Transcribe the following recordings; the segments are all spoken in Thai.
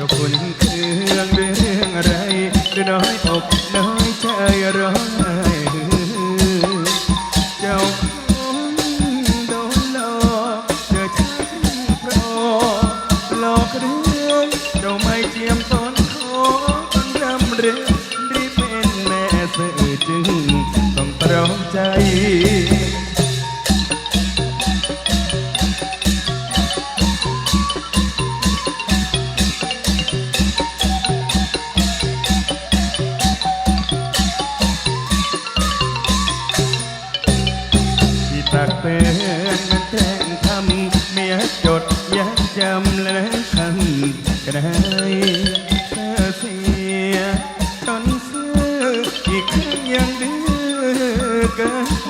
จ้าคุณเครื่องเรื่องอะไรหรือน้อยอกน้อยใจร้องไห้เจ้าคนโดนหลอกเจอช่างโปรหลอกเรื่องเจ้าไม่เจียมตนขอต้องรำเรือรีบเป็นแม่เสื่อจึงต้องตรอมใจ ที่ตักเตือนมันแทงทำเมียจดยังจำและคำกระไดเธอเสียจนซื้ออีกครั้งยังดื้อเกินไป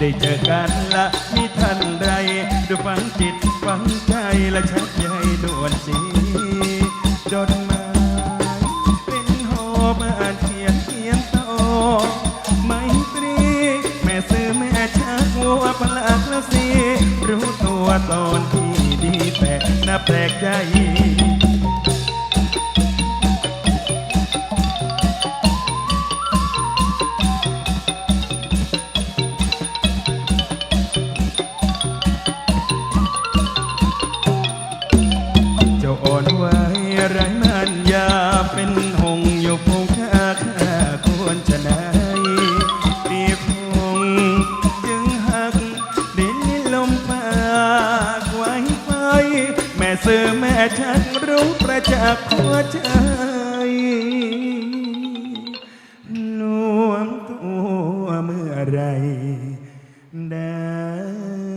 ได้เจอกันละมีท่านไรดูฟังจิตฟังใจและชักใยด่วนสีจดหมายเป็นหอบอ่านเขียนเขียนโตไม่ตรี แม่ซื้อแม่ชักวัวประหลาดแล้วสิรู้ตัวตอนที่ดีแต่น่าแปลกใจ เจ้าอ่อนไหวไรมันยาเป็นหงอยู่พงค่าค่าควรจะได้ปีพงจึงหัก ดินลมปากไว้ไฟแม่เสือแม่ชักรู้ประจักษ์หัวใจลวงตัวเมื่อไรได้